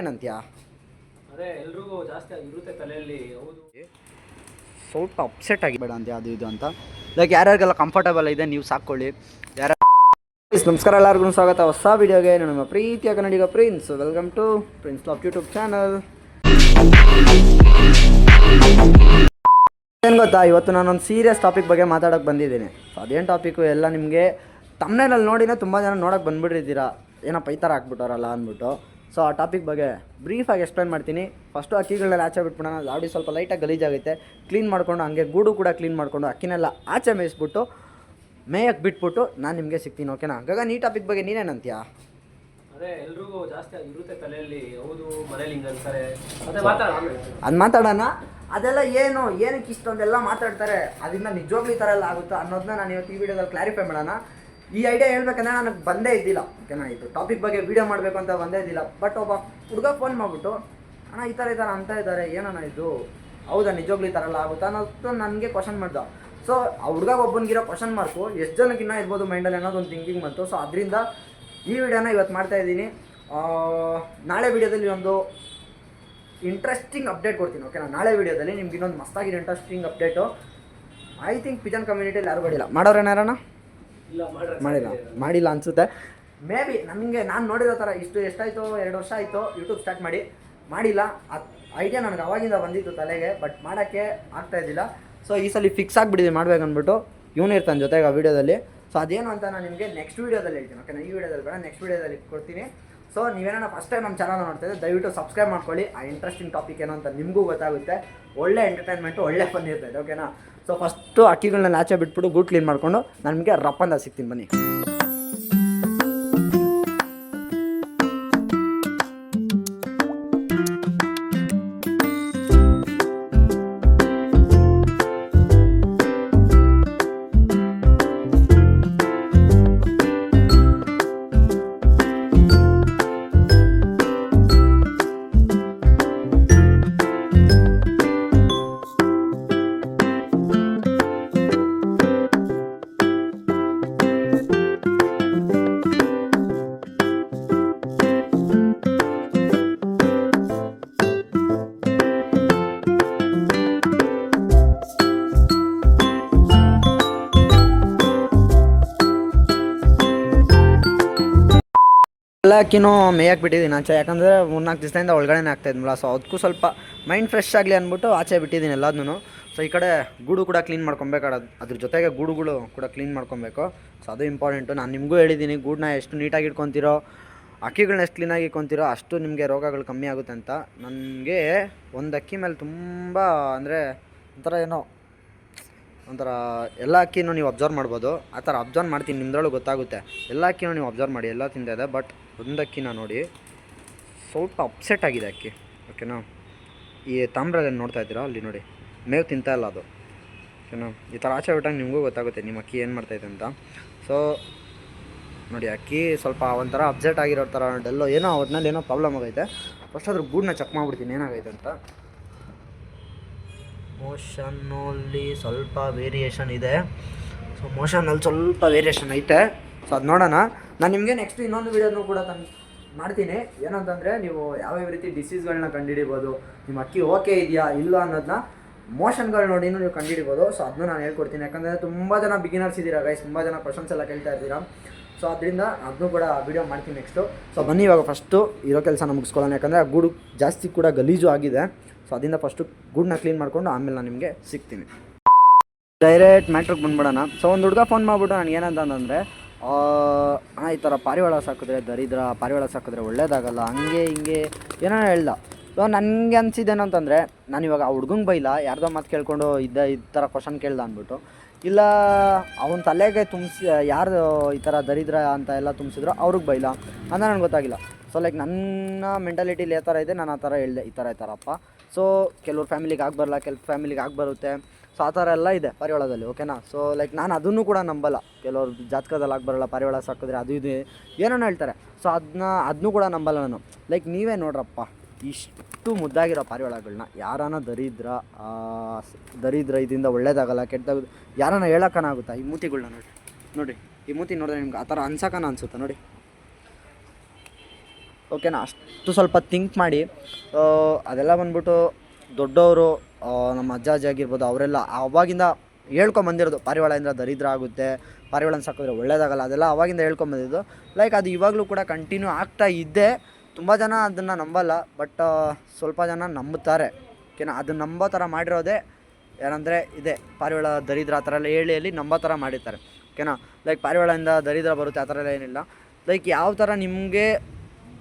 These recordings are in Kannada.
ಏನಂತ್ಯಾ? ಅದೇ ಎಲ್ರಿಗೂ ಜಾಸ್ತಿ ಇರುತ್ತೆ ತಲೆಯಲ್ಲಿ ಹೌದು. ಸ್ವಲ್ಪ ಅಪ್ಸೆಟ್ ಆಗಿ ಬೇಡ ಅಂತ ಅದು ಇದು ಅಂತ. ಲೈಕ್ ಯಾರ್ಯಾರಿಗೆಲ್ಲ ಕಂಫರ್ಟಬಲ್ ಇದೆ ನೀವು ಸಾಕೊಳ್ಳಿ ಯಾರ ನಮಸ್ಕಾರ ಎಲ್ಲರಿಗೂ ಸ್ವಾಗತ. ಹೊಸ ವಿಡಿಯೋಗೆ ನಮ್ಮ ಪ್ರೀತಿಯ ಕನ್ನಡಿಗ prince welcome to prince laugh YouTube channel ಏನು ಗೊತ್ತಾ ಇವತ್ತು ನಾನೊಂದು ಸೀರಿಯಸ್ ಟಾಪಿಕ್ ಬಗ್ಗೆ ಮಾತಾಡೋಕ್ಕೆ ಬಂದಿದ್ದೀನಿ. ಸೊ ಅದೇನು ಟಾಪಿಕ್ಕು ಎಲ್ಲ ನಿಮಗೆ ತಮ್ಮನೇನಲ್ಲಿ ನೋಡಿನೇ ತುಂಬ ಜನ ನೋಡೋಕೆ ಬಂದುಬಿಟ್ಟಿದ್ದೀರಾ ಏನಪ್ಪ ಈ ಥರ ಹಾಕ್ಬಿಟ್ಟವ್ರಲ್ಲ ಅಂದ್ಬಿಟ್ಟು. ಸೊ ಆ ಟಾಪಿಕ್ ಬಗ್ಗೆ ಬ್ರೀಫಾಗಿ ಎಕ್ಸ್ಪ್ಲೈನ್ ಮಾಡ್ತೀನಿ. ಫಸ್ಟು ಅಕ್ಕಿಗಳನ್ನೆಲ್ಲ ಆಚೆ ಬಿಟ್ಬಿಡೋಣ. ಲಾಡಿ ಸ್ವಲ್ಪ ಲೈಟಾಗಿ ಗಲೀಜಾಗುತ್ತೆ ಕ್ಲೀನ್ ಮಾಡಿಕೊಂಡು ಹಂಗೆ ಗೂಡು ಕೂಡ ಕ್ಲೀನ್ ಮಾಡಿಕೊಂಡು ಅಕ್ಕಿನೆಲ್ಲ ಆಚೆ ಮೇಯಿಸ್ಬಿಟ್ಟು ಮೇಯಕ್ಕೆ ಬಿಟ್ಬಿಟ್ಟು ನಾನು ನಿಮಗೆ ಸಿಗ್ತೀನಿ ಓಕೆನಾ ಗಗನ್ ಈ ಟಾಪಿಕ್ ಬಗ್ಗೆ ನೀನೇನಂತೀಯಾ ಅದೇ ಎಲ್ರಿಗೂ ಜಾಸ್ತಿ ಇರುತ್ತೆ ತಲೆಯಲ್ಲಿ. ಹೌದು ಮನೇಲಿ ಹಿಂಗೆ ಅಂತಾರೆ ಆಮೇಲೆ. ಅದು ಮಾತಾಡೋಣ. ಅದೆಲ್ಲ ಏನು ಏನಕ್ಕೆ ಇಷ್ಟೊಂದೆಲ್ಲ ಮಾತಾಡ್ತಾರೆ? ಅದರಿಂದ ನಿಜವಾಗ್ಲೂ ಈ ಥರ ಎಲ್ಲ ಆಗುತ್ತಾ ಅನ್ನೋದನ್ನ ನಾನು ಇವತ್ತು ಈ ವಿಡಿಯೋದಲ್ಲಿ ಕ್ಲಾರಿಫೈ ಮಾಡೋಣ. ಈ ಐಡಿಯಾ ಹೇಳ್ಬೇಕಂದ್ರೆ ನನಗೆ ಬಂದೇ ಇದ್ದಿಲ್ಲ. ಓಕೆನಾ ಇದು ಟಾಪಿಕ್ ಬಗ್ಗೆ ವಿಡಿಯೋ ಮಾಡಬೇಕು ಅಂತ ಬಂದೇ ಇದ್ದಿಲ್ಲ. ಬಟ್ ಒಬ್ಬ ಹುಡುಗ ಫೋನ್ ಮಾಡಿಬಿಟ್ಟು, ಅಣ್ಣ, ಈ ಥರ ಈ ಥರ ಅಂತ ಇದ್ದಾರೆ. ಏನಣ್ಣ ಇದು? ಹೌದಾ, ನಿಜವಾಗ್ಲೂ ಈ ಥರ ಎಲ್ಲ ಆಗುತ್ತಾ? ಅನ್ನೋದು ನನಗೆ ಕ್ವಶನ್ ಮಾಡ್ದ ಸೊ ಆ ಹುಡುಗ ಒಬ್ಬನಿಗಿರೋ ಕ್ವಶನ್ ಮಾರ್ಕು ಎಷ್ಟು ಜನಕ್ಕಿನ್ನ ಇರ್ಬೋದು ಮೈಂಡಲ್ಲಿ ಅನ್ನೋದು ಒಂದು ಥಿಂಕಿಂಗ್ ಬಂತು. ಸೊ ಅದರಿಂದ ಈ ವಿಡಿಯೋನ ಇವತ್ತು ಮಾಡ್ತಾ ಇದ್ದೀನಿ. ನಾಳೆ ವಿಡಿಯೋದಲ್ಲಿ ಒಂದು ಇಂಟ್ರೆಸ್ಟಿಂಗ್ ಅಪ್ಡೇಟ್ ಕೊಡ್ತೀನಿ. ಓಕೆನಾ ನಾಳೆ ವಿಡಿಯೋದಲ್ಲಿ ನಿಮ್ಗೆ ಇನ್ನೊಂದು ಮಸ್ತಾಗಿರೋ interesting update I think pigeon ಕಮ್ಯುನಿಟಿಯಲ್ಲಿ ಯಾರು ಬಡಿಲ್ಲ ಮಾಡೋರೇನಾರಣ ಇಲ್ಲ ಮಾಡ್ರೆ ಮಾಡಿಲ್ಲ. ಮಾಡಿಲ್ಲ ಅನಿಸುತ್ತೆ. ಮೇ ಬಿ ನನಗೆ ನಾನು ನೋಡಿರೋ ಥರ ಇಷ್ಟು ಎಷ್ಟಾಯಿತು ಎರಡು ವರ್ಷ ಆಯಿತು ಯೂಟ್ಯೂಬ್ ಸ್ಟಾರ್ಟ್ ಮಾಡಿ. ಮಾಡಿಲ್ಲ. ಅದು ಐಡಿಯಾ ನನಗೆ ಅವಾಗಿಂದ ಬಂದಿತ್ತು ತಲೆಗೆ ಬಟ್ ಮಾಡೋಕ್ಕೆ ಆಗ್ತಾ ಇದ್ದಿಲ್ಲ. ಸೊ ಈ ಸಲ ಫಿಕ್ಸ್ ಆಗಿಬಿಟ್ಟಿದೆ ಮಾಡ್ಬೇಕಂದ್ಬಿಟ್ಟು ಇವನು ಇರ್ತಾನೆ ಜೊತೆಗೆ ಆ ವಿಡಿಯೋದಲ್ಲಿ ಸೊ ಅದೇನು ಅಂತ ನಾನು ನಿಮಗೆ ನೆಕ್ಸ್ಟ್ ವೀಡಿಯೋದಲ್ಲಿ ಹೇಳ್ತೀನಿ ಓಕೆನಾ ಈ ವಿಡಿಯೋದಲ್ಲಿ ಬೇಡ ನೆಕ್ಸ್ಟ್ ವೀಡಿಯೋದಲ್ಲಿ ಕೊಡ್ತೀನಿ. ಸೊ ನೀವೇನೋ ಫಸ್ಟ್ ಟೈಮ್ ನಮ್ಮ ಚಾನಲ್ ನೋಡ್ತಾ ಇದ್ದರೆ ದಯವಿಟ್ಟು ಸಬ್ಸ್ಕ್ರೈಬ್ ಮಾಡ್ಕೊಳ್ಳಿ. ಆ ಇಂಟ್ರೆಸ್ಟಿಂಗ್ ಟಾಪಿಕ್ ಏನೋ ಅಂತ ನಿಮಗೂ ಗೊತ್ತಾಗುತ್ತೆ. ಒಳ್ಳೆ ಎಂಟರ್ಟೈನ್ಮೆಂಟು ಒಳ್ಳೆ ಫನ್ ಇರ್ತದೆ ಓಕೆನಾ ಸೊ ಫಸ್ಟು ಅಕ್ಕಿಗಳನ್ನ ಆಚೆ ಬಿಟ್ಬಿಟ್ಟು ಗೂಟ್ ಕ್ಲೀನ್ ಮಾಡಿಕೊಂಡು ನಮಗೆ ರಪ್ಪಂದ ಸಿಗ್ತೀನಿ, ಬನ್ನಿ. ಎಲ್ಲ ಅಕ್ಕಿನೂ ಮೇಯಕ್ಕೆ ಬಿಟ್ಟಿದ್ದೀನಿ ಆಚೆ? ಯಾಕಂದರೆ ಮೂರ್ನಾಲ್ಕು ದಿವಸದಿಂದ ಒಳಗಡೆನೇ ಆಗ್ತಾಯಿದ್ನಲ್ಲ ಸೊ ಅದಕ್ಕೂ ಸ್ವಲ್ಪ ಮೈಂಡ್ ಫ್ರೆಶ್ ಆಗಲಿ ಅಂದ್ಬಿಟ್ಟು ಆಚೆ ಬಿಟ್ಟಿದ್ದೀನಿ ಎಲ್ಲದನ್ನೂ. ಸೊ ಈ ಕಡೆ ಗೂಡು ಕೂಡ ಕ್ಲೀನ್ ಮಾಡ್ಕೊಬೇಕಾಡ ಅದ್ರ ಜೊತೆಗೆ ಗೂಡುಗಳು ಕೂಡ ಕ್ಲೀನ್ ಮಾಡ್ಕೊಬೇಕು. ಸೊ ಅದು ಇಂಪಾರ್ಟೆಂಟು ನಾನು ನಿಮಗೂ ಹೇಳಿದ್ದೀನಿ, ಗೂಡನ್ನ ಎಷ್ಟು ನೀಟಾಗಿ ಇಟ್ಕೊತೀರೋ ಅಕ್ಕಿಗಳನ್ನ ಎಷ್ಟು ಕ್ಲೀನಾಗಿ ಇಟ್ಕೊತೀರೋ ಅಷ್ಟು ನಿಮಗೆ ರೋಗಗಳು ಕಮ್ಮಿ ಆಗುತ್ತೆ ಅಂತ. ನನಗೆ ಒಂದು ಅಕ್ಕಿ ಮೇಲೆ ತುಂಬ ಅಂದರೆ ಒಂಥರ ಏನೋ ಒಂಥರ ಎಲ್ಲ ಅಕ್ಕಿನೂ ನೀವು ಅಬ್ಸರ್ವ್ ಮಾಡ್ಬೋದು. ಆ ಥರ ಅಬ್ಸರ್ವ್ ಮಾಡ್ತೀನಿ ನಿಮ್ದ್ರೊಳಗೆ ಗೊತ್ತಾಗುತ್ತೆ. ಎಲ್ಲ ಅಕ್ಕಿನೂ ನೀವು ಅಬ್ಸರ್ವ್ ಮಾಡಿ, ಎಲ್ಲ ತಿಂದಿದೆ ಬಟ್ ಒಂದು ಅಕ್ಕಿನ ನೋಡಿ, ಸ್ವಲ್ಪ ಅಪ್ಸೆಟ್ ಆಗಿದೆ ಅಕ್ಕಿ ಓಕೆನಾ ಈ ತಾಮ್ರಲ್ಲಿ ನೋಡ್ತಾ ಇದ್ದೀರಾ? ಅಲ್ಲಿ ನೋಡಿ, ಮೇವು ತಿಂತಾ ಇಲ್ಲ ಅದು ಓಕೆನಾ ಈ ಥರ ಆಚೆ ಬಿಟ್ಟಾಗ ನಿಮಗೂ ಗೊತ್ತಾಗುತ್ತೆ ನಿಮ್ಮ ಅಕ್ಕಿ ಏನು ಮಾಡ್ತೈತೆ ಅಂತ. ಸೊ ನೋಡಿ, ಅಕ್ಕಿ ಸ್ವಲ್ಪ ಒಂಥರ ಅಪ್ಸೆಟ್ ಆಗಿರೋ ಥರ ಡೆಲ್ಲೋ ಏನೋ ಒಟ್ನಲ್ಲಿ ಏನೋ ಪ್ರಾಬ್ಲಮ್ ಆಗೈತೆ. ಫಸ್ಟ್ ಅದ್ರ ಗೂಡನ್ನ ಚೆಕ್ ಮಾಡಿಬಿಡ್ತೀನಿ, ಏನಾಗೈತೆ ಅಂತ. ಮೋಷನ್ನಲ್ಲಿ ಸ್ವಲ್ಪ ವೇರಿಯೇಷನ್ ಇದೆ. ಸೊ ಮೋಷನಲ್ಲಿ ಸ್ವಲ್ಪ ವೇರಿಯೇಷನ್ ಐತೆ. ಸೊ ಅದು ನೋಡೋಣ. ನಾನು ನಿಮಗೆ ನೆಕ್ಸ್ಟ್ ಇನ್ನೊಂದು ವೀಡಿಯೋನು ಕೂಡ ತಂದು ಮಾಡ್ತೀನಿ. ಏನಂತಂದರೆ ನೀವು ಯಾವ್ಯಾವ ರೀತಿ ಡಿಸೀಸ್ಗಳನ್ನ ಕಂಡುಹಿಡಿಬೋದು ನಿಮ್ಮ ಅಕ್ಕಿ ಓಕೆ ಇದೆಯಾ ಇಲ್ಲ ಅನ್ನೋದನ್ನ ಮೋಷನ್ಗಳು ನೋಡಿನೂ ನೀವು ಕಂಡುಹಿಡಿಬೋದು ಸೊ ಅದನ್ನು ನಾನು ಹೇಳ್ಕೊಡ್ತೀನಿ. ಯಾಕಂದರೆ ತುಂಬ ಜನ ಬಿಗಿನರ್ಸ್ ಇದ್ದೀರಾ ಗೈಸ್ ತುಂಬ ಜನ ಕ್ವಶನ್ಸ್ ಎಲ್ಲ ಕೇಳ್ತಾ ಇದ್ದೀರಾ ಸೊ ಅದರಿಂದ ಅದನ್ನು ಕೂಡ ವಿಡಿಯೋ ಮಾಡ್ತೀನಿ ನೆಕ್ಸ್ಟು ಸೊ ಬನ್ನಿ ಇವಾಗ ಫಸ್ಟು ಇರೋ ಕೆಲಸನ ಮುಗಿಸ್ಕೊಳ್ಳೋಣ. ಯಾಕಂದರೆ ಆ ಗೂಡು ಜಾಸ್ತಿ ಕೂಡ ಗಲೀಜು ಆಗಿದೆ. ಸೊ ಅದರಿಂದ ಫಸ್ಟು ಗೂಡನ್ನ ಕ್ಲೀನ್ ಮಾಡಿಕೊಂಡು ಆಮೇಲೆ ನಾನು ನಿಮಗೆ ಸಿಗ್ತೀನಿ. ಡೈರೆಕ್ಟ್ ಮ್ಯಾಟ್ರಿಗೆ ಬಂದ್ಬಿಡೋಣ. ಸೊ ಒಂದು ಹುಡುಗ ಫೋನ್ ಮಾಡಿಬಿಟ್ಟು ನನಗೆ ಏನಂತಂದರೆ ಈ ಥರ ಪಾರಿವಾಳ ಸಾಕಿದ್ರೆ ದರಿದ್ರ ಪಾರಿವಾಳ ಸಾಕಿದ್ರೆ ಒಳ್ಳೇದಾಗಲ್ಲ, ಹಂಗೆ ಹಿಂಗೆ ಏನೋ ಹೇಳ್ದ ಸೊ ನನಗೆ ಅನಿಸಿದ್ದೇನಂತಂದರೆ ನಾನು ಇವಾಗ ಆ ಹುಡ್ಗಂಗೆ ಬೈಲ ಯಾರ್ದೋ ಮಾತು ಕೇಳ್ಕೊಂಡು ಇದ್ದ, ಈ ಥರ ಕ್ವಶನ್ ಕೇಳ್ದ ಅಂದ್ಬಿಟ್ಟು. ಇಲ್ಲ, ಅವನ ತಲೆಗೆ ತುಂಬಿಸಿ ಯಾರು ಈ ಥರ ದರಿದ್ರ ಅಂತ ಎಲ್ಲ ತುಂಬಿಸಿದ್ರು ಅವ್ರಿಗೆ ಬೈಲ ಅಂತ ನನಗೆ ಗೊತ್ತಾಗಿಲ್ಲ. ಸೊ ಲೈಕ್ ನನ್ನ ಮೆಂಟಾಲಿಟಿಲಿ ಯಾವ ಥರ ಇದೆ. ನಾನು ಆ ಥರ ಹೇಳಿದೆ, ಈ ಥರ ಈ ಥರಪ್ಪ ಸೊ ಕೆಲವ್ರು ಫ್ಯಾಮಿಲಿಗೆ ಆಗಿ ಬರಲ್ಲ ಕೆಲವು ಫ್ಯಾಮಿಲಿಗೆ ಆಗಿ ಬರುತ್ತೆ. ಸೊ ಆ ಥರ ಎಲ್ಲ ಇದೆ ಪಾರಿವಾಳದಲ್ಲಿ ಓಕೆನಾ ಸೊ ಲೈಕ್ ನಾನು ಅದನ್ನು ಕೂಡ ನಂಬಲ್ಲ. ಕೆಲವ್ರು ಜಾತಕದಲ್ಲಿ ಆಗಿ ಬರಲ್ಲ ಪಾರಿವಾಳ ಸಾಕಿದ್ರೆ ಅದು ಇದು ಏನೋ ಹೇಳ್ತಾರೆ. ಸೊ ಅದನ್ನ ಅದನ್ನೂ ಕೂಡ ನಂಬಲ್ಲ ನಾನು. ಲೈಕ್ ನೀವೇ ನೋಡ್ರಪ್ಪ, ಇಷ್ಟು ಮುದ್ದಾಗಿರೋ ಪಾರಿವಾಳಗಳನ್ನ ಯಾರನ್ನ ದರಿದ್ರ ದರಿದ್ರ ಇದರಿಂದ ಒಳ್ಳೇದಾಗಲ್ಲ, ಕೆಟ್ಟದಾಗ ಯಾರನ್ನ ಹೇಳಕ್ಕನಾಗುತ್ತಾ? ಈ ಮೂತಿಗಳನ್ನ ನೋಡಿ ನೋಡಿ. ಈ ಮೂತಿ ನೋಡಿದ್ರೆ ನಿಮ್ಗೆ ಆ ಥರ ಅನ್ಸಕ್ಕನ ಅನ್ಸುತ್ತೆ? ನೋಡಿ. ಓಕೆನಾ? ಅಷ್ಟು ಸ್ವಲ್ಪ ಥಿಂಕ್ ಮಾಡಿ. ಅದೆಲ್ಲ ಬಂದ್ಬಿಟ್ಟು ದೊಡ್ಡವರು ನಮ್ಮ ಅಜ್ಜ ಅಜ್ಜಿ ಆಗಿರ್ಬೋದು ಅವರೆಲ್ಲ ಅವಾಗಿಂದ ಹೇಳ್ಕೊಂಬಂದಿರೋದು. ಪಾರಿವಾಳದಿಂದ ದರಿದ್ರ ಆಗುತ್ತೆ, ಪಾರಿವಾಳನ ಸಾಕಿದ್ರೆ ಒಳ್ಳೇದಾಗಲ್ಲ, ಅದೆಲ್ಲ ಅವಾಗಿಂದ ಹೇಳ್ಕೊಂಬಂದಿದ್ದು. ಲೈಕ್ ಅದು ಇವಾಗಲೂ ಕೂಡ ಕಂಟಿನ್ಯೂ ಆಗ್ತಾ ಇದ್ದೆ ತುಂಬ ಜನ ಅದನ್ನು ನಂಬಲ್ಲ ಬಟ್ ಸ್ವಲ್ಪ ಜನ ನಂಬುತ್ತಾರೆ ಓಕೆನಾ? ಅದನ್ನ ನಂಬೋ ಥರ ಮಾಡಿರೋದೇ ಏನಂದರೆ ಇದೆ. ಪಾರಿವಾಳ ದರಿದ್ರ ಆ ಥರ ಎಲ್ಲ ಹೇಳಿ ಹೇಳಿ ನಂಬೋ ಥರ ಮಾಡಿರ್ತಾರೆ. ಓಕೆನಾ? ಲೈಕ್ ಪಾರಿವಾಳದಿಂದ ದರಿದ್ರ ಬರುತ್ತೆ ಆ ಥರ ಎಲ್ಲ ಏನಿಲ್ಲ. ಲೈಕ್ ಯಾವ ಥರ ನಿಮಗೆ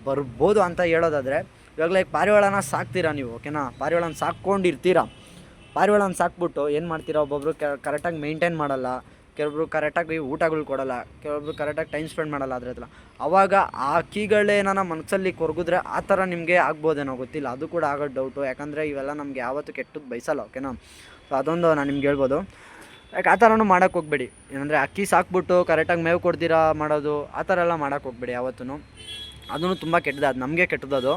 ಬರ್ಬೋದು ಅಂತ ಹೇಳೋದಾದರೆ ಇವಾಗ ಲೈಕ್ ಪಾರಿವಾಳನ ಸಾಕ್ತೀರಾ ನೀವು, ಓಕೆನಾ? ಪಾರಿವಾಳನ ಸಾಕ್ಕೊಂಡಿರ್ತೀರಾ? ಪಾರಿವಾಳನ ಸಾಕ್ಬಿಟ್ಟು ಏನು ಮಾಡ್ತೀರಾ? ಒಬ್ಬೊಬ್ರು ಕರೆಕ್ಟಾಗಿ ಮೇಂಟೈನ್ ಮಾಡಲ್ಲ ಕೆಲವೊಬ್ರು ಕರೆಕ್ಟಾಗಿ ಊಟಗಳು ಕೊಡಲ್ಲ ಕೆಲವೊಬ್ರು ಕರೆಕ್ಟಾಗಿ ಟೈಮ್ ಸ್ಪೆಂಡ್ ಮಾಡಲ್ಲ ಅದ್ರ ಹತ್ರ. ಅವಾಗ ಆ ಕೀಗಳೇನ ಮನಸ್ಸಲ್ಲಿ ಕೊರಗಿದ್ರೆ ಆ ಥರ ನಿಮಗೆ ಆಗ್ಬೋದೇನೋ ಗೊತ್ತಿಲ್ಲ. ಅದು ಕೂಡ ಆಗೋ ಡೌಟು ಯಾಕಂದರೆ ಇವೆಲ್ಲ ನಮಗೆ ಯಾವತ್ತು ಕೆಟ್ಟದ್ದು ಬಯಸಲ್ಲ, ಓಕೆನಾ? ಸೊ ಅದೊಂದು ನಾನು ನಿಮ್ಗೆ ಹೇಳ್ಬೋದು. ಯಾಕೆ, ಆ ಥರನೂ ಮಾಡೋಕ್ಕೆ ಹೋಗ್ಬೇಡಿ. ಏನಂದರೆ ಅಕ್ಕಿ ಸಾಕ್ಬಿಟ್ಟು ಕರೆಕ್ಟಾಗಿ ಮೇವು ಕೊಡ್ತೀರಾ ಮಾಡೋದು, ಆ ಥರ ಎಲ್ಲ ಮಾಡೋಕ್ಕೆ ಹೋಗ್ಬೇಡಿ ಯಾವತ್ತೂ ಅದೂ ತುಂಬ ಕೆಟ್ಟದ್ದು, ಅದು ನಮಗೆ ಕೆಟ್ಟದ್ದು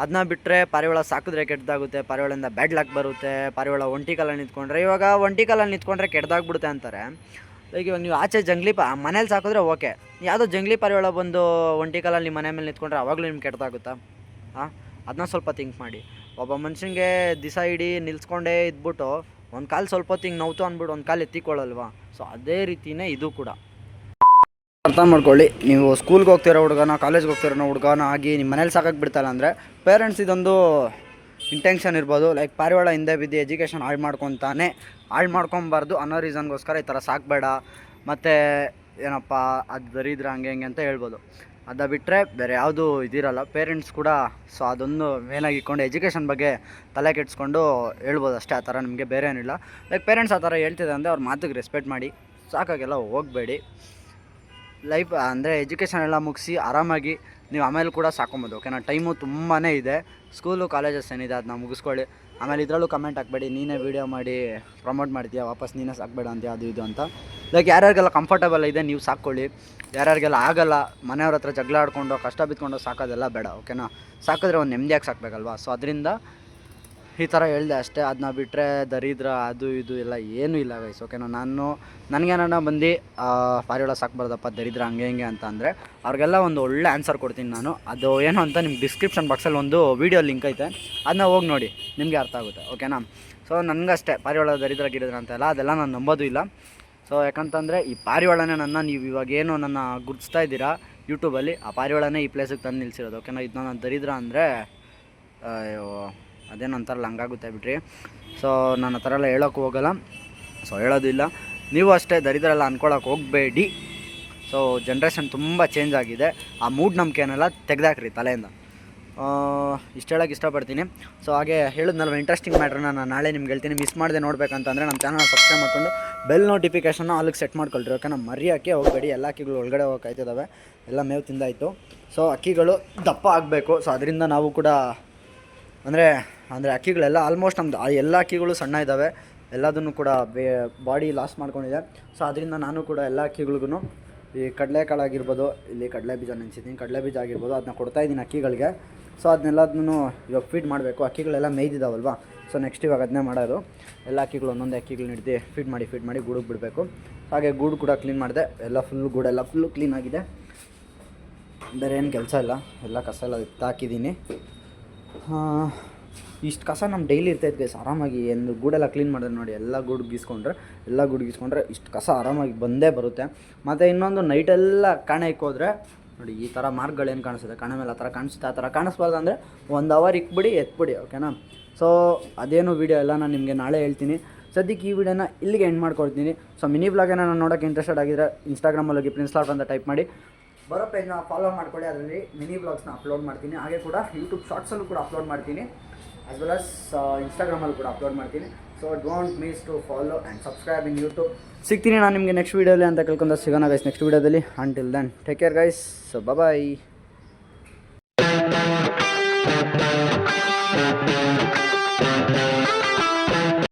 ಅದನ್ನ ಬಿಟ್ಟರೆ ಪಾರಿವಾಳ ಸಾಕಿದ್ರೆ ಕೆಟ್ಟದಾಗುತ್ತೆ ಪಾರಿವಾಳದಿಂದ ಬ್ಯಾಡ್ ಲಕ್ ಬರುತ್ತೆ, ಪಾರಿವಾಳ ಒಂಟಿ ಕಾಲಲ್ಲಿ ನಿಂತ್ಕೊಂಡ್ರೆ, ಇವಾಗ ಒಂಟಿ ಕಾಲಲ್ಲಿ ನಿಂತ್ಕೊಂಡ್ರೆ ಕೆಟ್ಟದಾಗ್ಬಿಡುತ್ತೆ ಅಂತಾರೆ. ಲೈಕ್ ಇವಾಗ ನೀವು ಆಚೆ ಜಂಗ್ಲಿ ಪಾ, ಮನೇಲಿ ಸಾಕಿದ್ರೆ ಓಕೆ. ಯಾವುದೋ ಜಂಗ್ಲಿ ಪಾರಿವಾಳ ಬಂದು ಒಂಟಿ ಕಾಲಲ್ಲಿ ನಿಮ್ಮ ಮನೆ ಮೇಲೆ ನಿಂತ್ಕೊಂಡ್ರೆ ಅವಾಗಲೂ ನಿಮ್ಗೆ ಕೆಟ್ಟದಾಗುತ್ತಾ ಹಾಂ ಅದನ್ನ ಸ್ವಲ್ಪ ಥಿಂಕ್ ಮಾಡಿ. ಒಬ್ಬ ಮನುಷ್ಯನಿಗೆ ದಿಸ ಇಡೀ ನಿಲ್ಸ್ಕೊಂಡೇ ಇದ್ಬಿಟ್ಟು ಒಂದು ಕಾಲು ಸ್ವಲ್ಪ ಹೊತ್ತು ಹಿಂಗೆ ನೋವ್ತು ಅಂದ್ಬಿಟ್ಟು ಒಂದು ಕಾಲು ಎತ್ತಿಕೊಳ್ಳಲ್ವಾ? ಸೊ ಅದೇ ರೀತಿಯೇ ಇದು ಕೂಡ. ಅರ್ಥ ಮಾಡ್ಕೊಳ್ಳಿ. ನೀವು ಸ್ಕೂಲ್ಗೆ ಹೋಗ್ತಿರೋ ಹುಡುಗನ ಕಾಲೇಜ್ಗೆ ಹೋಗ್ತಿರೋ ಹುಡುಗನ ಆಗಿ ನಿಮ್ಮ ಮನೇಲಿ ಸಾಕಾಗಿ ಬಿಡ್ತಾಯಿಲ್ಲ ಅಂದರೆ ಪೇರೆಂಟ್ಸ್ ಇದೊಂದು ಇಂಟೆನ್ಷನ್ ಇರ್ಬೋದು. ಲೈಕ್ ಪಾರಿವಾಳ ಹಿಂದೆ ಬಿದ್ದು ಎಜುಕೇಷನ್ ಹಾಳು ಮಾಡ್ಕೊತಾನೆ. ಹಾಳು ಮಾಡ್ಕೊಬಾರ್ದು ಅನ್ನೋ ರೀಸನ್ಗೋಸ್ಕರ ಈ ಥರ ಸಾಕಬೇಡ. ಮತ್ತು ಏನಪ್ಪ, ಅದು ಬರೀದ್ರೆ ಹಂಗೆ ಹಿಂಗೆ ಅಂತ ಹೇಳ್ಬೋದು. ಅದ ಬಿಟ್ಟರೆ ಬೇರೆ ಯಾವುದು ಇದಿರಲ್ಲ. ಪೇರೆಂಟ್ಸ್ ಕೂಡ ಸೊ ಅದೊಂದು ಮೇನಾಗಿ ಇಟ್ಕೊಂಡು ಎಜುಕೇಷನ್ ಬಗ್ಗೆ ತಲೆ ಕೆಡಿಸ್ಕೊಂಡು ಹೇಳ್ಬೋದು ಅಷ್ಟೇ. ಆ ಥರ ನಿಮಗೆ ಬೇರೆ ಏನಿಲ್ಲ. ಲೈಕ್ ಪೇರೆಂಟ್ಸ್ ಆ ಥರ ಹೇಳ್ತಿದೆ ಅಂದರೆ ಅವ್ರ ಮಾತಿಗೆ ರೆಸ್ಪೆಕ್ಟ್ ಮಾಡಿ. ಸಾಕಾಗೆಲ್ಲ ಹೋಗಬೇಡಿ. ಲೈಫ್ ಅಂದರೆ ಎಜುಕೇಷನ್ ಎಲ್ಲ ಮುಗಿಸಿ ಆರಾಮಾಗಿ ನೀವು ಆಮೇಲೆ ಕೂಡ ಸಾಕೊಬೋದು ಓಕೆನಾ ಟೈಮು ತುಂಬಾ ಇದೆ. ಸ್ಕೂಲು ಕಾಲೇಜಸ್ ಏನಿದೆ ಅದನ್ನ ಮುಗಿಸ್ಕೊಳ್ಳಿ. ಆಮೇಲೆ ಇದರಲ್ಲೂ ಕಮೆಂಟ್ ಹಾಕ್ಬೇಡಿ, ನೀನೇ ವೀಡಿಯೋ ಮಾಡಿ ಪ್ರಮೋಟ್ ಮಾಡ್ತೀಯಾ? ವಾಪಸ್ ನೀನೇ ಸಾಕಬೇಡ ಅಂತ, ಅದು ಇದು ಅಂತ. ಲೈಕ್ ಯಾರ್ಯಾರಿಗೆಲ್ಲ ಕಂಫರ್ಟಬಲ್ ಇದೆ, ನೀವು ಸಾಕ್ಕೊಳ್ಳಿ. ಯಾರ್ಯಾರಿಗೆಲ್ಲ ಆಗಲ್ಲ, ಮನೆಯವ್ರ ಹತ್ರ ಜಗಳ ಆಡ್ಕೊಂಡು, ಕಷ್ಟ ಬಿತ್ಕೊಂಡು ಸಾಕೋದೆಲ್ಲ ಬೇಡ ಓಕೆನಾ ಸಾಕಿದ್ರೆ ಒಂದು ನೆಮ್ಮದಿಯಾಗಿ ಸಾಕಬೇಕಲ್ವಾ? ಸೊ ಅದರಿಂದ ಈ ಥರ ಹೇಳಿದೆ ಅಷ್ಟೇ ಅದನ್ನ ಬಿಟ್ಟರೆ ದರಿದ್ರ ಅದು ಇದು ಎಲ್ಲ ಏನೂ ಇಲ್ಲ ವಯಸ್ಸು ಓಕೆನಾ ನಾನು ನನಗೇನ ಬಂದು ಪಾರಿವಾಳ ಸಾಕ್ಬಾರ್ದಪ್ಪ ದರಿದ್ರ ಹಂಗೆ ಹಿಂಗೆ ಅಂತ ಅಂದರೆ, ಅವ್ರಿಗೆಲ್ಲ ಒಂದು ಒಳ್ಳೆ ಆನ್ಸರ್ ಕೊಡ್ತೀನಿ ನಾನು. ಅದು ಏನು ಅಂತ ನಿಮ್ಗೆ ಡಿಸ್ಕ್ರಿಪ್ಷನ್ ಬಾಕ್ಸಲ್ಲಿ ಒಂದು ವೀಡಿಯೋ ಲಿಂಕ್ ಐತೆ ಅದನ್ನ ಹೋಗಿ ನೋಡಿ, ನಿಮಗೆ ಅರ್ಥ ಆಗುತ್ತೆ ಓಕೆನಾ ಸೊ ನನಗಷ್ಟೇ, ಪಾರಿವಾಳ ದರಿದ್ರ ಗಿಡದ್ರ ಅಂತೆಲ್ಲ ಅದೆಲ್ಲ ನಾನು ನಂಬೋದು ಇಲ್ಲ. ಸೊ ಯಾಕಂತಂದರೆ ಈ ಪಾರಿವಾಳನೇ ನನ್ನ, ನೀವು ಇವಾಗ ಏನು ನನ್ನ ಗುರ್ತಿಸ್ತಾ ಇದ್ದೀರಾ ಯೂಟ್ಯೂಬಲ್ಲಿ ಆ ಪಾರಿವಾಳನೇ ಈ ಪ್ಲೇಸಿಗೆ ತಂದು ನಿಲ್ಲಿಸಿರೋದು ಓಕೆನಾ ಇದನ್ನ ನಾನು ದರಿದ್ರ ಅಂದರೆ, ಅಯ್ಯೋ. ಅದೇನೋ ಅಂತಾರಲ್ಲ ಹಂಗಾಗುತ್ತೆ ಬಿಟ್ರಿ ಸೊ ನಾನು ಆ ಥರ ಎಲ್ಲ ಹೇಳೋಕ್ಕೆ ಹೋಗಲ್ಲ. ಸೊ ಹೇಳೋದಿಲ್ಲ ನೀವು ಅಷ್ಟೇ ದರಿದ್ರ ಎಲ್ಲ ಅನ್ಕೊಳಕ್ಕೆ ಹೋಗಬೇಡಿ. ಸೊ ಜನ್ರೇಷನ್ ತುಂಬ ಚೇಂಜ್ ಆಗಿದೆ. ಆ ಮೂಢನಂಬಿಕೆನೆಲ್ಲ ತೆಗೆದಾಕ್ರಿ ತಲೆಯಿಂದ. ಇಷ್ಟು ಹೇಳೋಕೆ ಇಷ್ಟಪಡ್ತೀನಿ. ಸೊ ಹಾಗೆ ಹೇಳಿದ್ನಲ್ವ ಇಂಟ್ರೆಸ್ಟಿಂಗ್ ಮ್ಯಾಟ್ರನ್ನ ನಾನು ನಾಳೆ ನಿಮ್ಗೆ ಹೇಳ್ತೀನಿ. ಮಿಸ್ ಮಾಡದೆ ನೋಡಬೇಕಂತಂದರೆ ನಮ್ಮ ಚಾನಲ್ ಸಬ್ಸ್ಕ್ರೈಬ್ ಮಾಡ್ಕೊಂಡು ಬೆಲ್ ನೋಟಿಫಿಕೇಷನ್ನ ಅಲ್ಲಿಗೆ ಸೆಟ್ ಮಾಡ್ಕೊಳ್ರಿ ಯಾಕಂದ್ರೆ ನಮ್ಮ ಅಕ್ಕಿ ಹೋಗಬೇಡಿ. ಎಲ್ಲ ಅಕ್ಕಿಗಳು ಒಳಗಡೆ ಹೋಗಿ ಕಾಯ್ತಿದ್ದಾವೆ ಎಲ್ಲ ಮೇವು ತಿಂದಾಯಿತು. ಸೊ ಅಕ್ಕಿಗಳು ದಪ್ಪ ಆಗಬೇಕು. ಸೊ ಅದರಿಂದ ನಾವು ಕೂಡ, ಅಂದರೆ ಅಂದರೆ ಅಕ್ಕಿಗಳೆಲ್ಲ ಆಲ್ಮೋಸ್ಟ್ ನಮ್ದು, ಆ ಎಲ್ಲ ಅಕ್ಕಿಗಳು ಸಣ್ಣ ಇದ್ದಾವೆ ಎಲ್ಲದನ್ನು ಕೂಡ ಬೇ ಬಾಡಿ ಲಾಸ್ ಮಾಡ್ಕೊಂಡಿದೆ. ಸೊ ಅದರಿಂದ ನಾನು ಕೂಡ ಎಲ್ಲ ಅಕ್ಕಿಗಳಿಗೂ ಈ ಕಡಲೆಕಾಳು ಆಗಿರ್ಬೋದು, ಇಲ್ಲಿ ಕಡಲೆ ಬೀಜ ನೆನೆಸಿದ್ದೀನಿ. ಕಡಲೆ ಬೀಜ ಆಗಿರ್ಬೋದು, ಅದನ್ನ ಕೊಡ್ತಾ ಇದ್ದೀನಿ ಅಕ್ಕಿಗಳಿಗೆ. ಸೊ ಅದನ್ನೆಲ್ಲದನ್ನು ಇವಾಗ ಫೀಡ್ ಮಾಡಬೇಕು. ಅಕ್ಕಿಗಳೆಲ್ಲ ಮೇಯ್ದಿದ್ದಾವಲ್ವಾ ಸೊ ನೆಕ್ಸ್ಟ್ ಇವಾಗ ಅದನ್ನೇ ಮಾಡೋದು. ಎಲ್ಲ ಅಕ್ಕಿಗಳು ಒಂದೊಂದೇ ಅಕ್ಕಿಗಳು ಹಿಡ್ದು ಫೀಡ್ ಮಾಡಿ ಫೀಡ್ ಮಾಡಿ ಗೂಡಿಗೆ ಬಿಡಬೇಕು. ಹಾಗೆ ಗೂಡು ಕೂಡ ಕ್ಲೀನ್ ಮಾಡಿದೆ. ಎಲ್ಲ ಫುಲ್ ಗೂಡೆಲ್ಲ ಫುಲ್ಲು ಕ್ಲೀನ್ ಆಗಿದೆ. ಬೇರೆ ಏನು ಕೆಲಸ ಇಲ್ಲ. ಎಲ್ಲ ಕಸ ಎಲ್ಲ ಎತ್ತಾಕಿದ್ದೀನಿ ಇಷ್ಟು ಕಸ ನಮ್ಮ ಡೈಲಿ ಇರ್ತೈತೆ ಗೈಸ್ ಆರಾಮಾಗಿ ಎಂದು ಗೂಡೆಲ್ಲ ಕ್ಲೀನ್ ಮಾಡಿದ್ರೆ ನೋಡಿ, ಎಲ್ಲ ಗೂಡು ಗೀಸ್ಕೊಂಡ್ರೆ, ಎಲ್ಲ ಗೂಡು ಗೀಸ್ಕೊಂಡ್ರೆ ಇಷ್ಟು ಕಸ ಆರಾಮಾಗಿ ಬಂದೇ ಬರುತ್ತೆ. ಮತ್ತು ಇನ್ನೊಂದು ನೈಟೆಲ್ಲ ಕಾಣೆ ಇಕ್ಕೋದ್ರೆ, ನೋಡಿ ಈ ಥರ ಮಾರ್ಕ್ಗಳೇನು ಕಾಣಿಸುತ್ತೆ? ಕಣೆ ಮೇಲೆ ಆ ಥರ ಕಾಣಿಸುತ್ತೆ, ಆ ಥರ ಕಾಣಿಸ್ಬಾರ್ದು ಅಂದರೆ ಒಂದು ಅವರ್ ಇಕ್ಬಿಡಿ, ಎತ್ಬಿಡಿ ಓಕೆನಾ ಸೊ ಅದೇನು ವೀಡಿಯೋ ಎಲ್ಲ ನಾನು ನಿಮಗೆ ನಾಳೆ ಹೇಳ್ತೀನಿ. ಸದ್ಯಕ್ಕೆ ಈ ವಿಡಿಯೋನ ಇಲ್ಲಿಗೆ ಎಂಡ್ ಮಾಡ್ಕೊಳ್ತೀನಿ ಸೊ ಮಿನಿ ಬ್ಲಾಗೇನ ನಾನು ನೋಡೋಕ್ಕೆ ಇಂಟ್ರೆಸ್ಟೆಡ್ ಆಗಿದ್ರೆ ಇನ್ಸ್ಟಾಗ್ರಾಮಲ್ಲಿ ಹೋಗಿ ಪ್ರಿನ್ಸ್ ಲಾಟ್ ಅಂತ ಟೈಪ್ ಮಾಡಿ. ಬರೋ ಪೇಜ್ನ ಫಾಲೋ ಮಾಡ್ಕೊಳ್ಳಿ, ಅದರಲ್ಲಿ ಮಿನಿ ಬ್ಲಾಗ್ಸ್ನ ಅಪ್ಲೋಡ್ ಮಾಡ್ತೀನಿ. ಹಾಗೆ ಕೂಡ ಯೂಟ್ಯೂಬ್ ಶಾರ್ಟ್ಸಲ್ಲೂ ಕೂಡ ಅಪ್ಲೋಡ್ ಮಾಡ್ತೀನಿ. ಆಸ್ ವೆಲ್ ಆಸ್ ಇನ್ಸ್ಟಾಗ್ರಾಮಲ್ಲಿ ಕೂಡ ಅಪ್ಲೋಡ್ ಮಾಡ್ತೀನಿ. So don't miss to follow and subscribe in YouTube ಸಿಗ್ತೀನಿ ನಾನು ನಿಮಗೆ ನೆಕ್ಸ್ಟ್ ವೀಡಿಯೋಲಿ ಅಂತ ಕೇಳ್ಕೊಂಡ ಸಿಗೋಣ ಗೈಸ್ ನೆಕ್ಸ್ಟ್ ವೀಡಿಯೋದಲ್ಲಿ until then take care guys so bye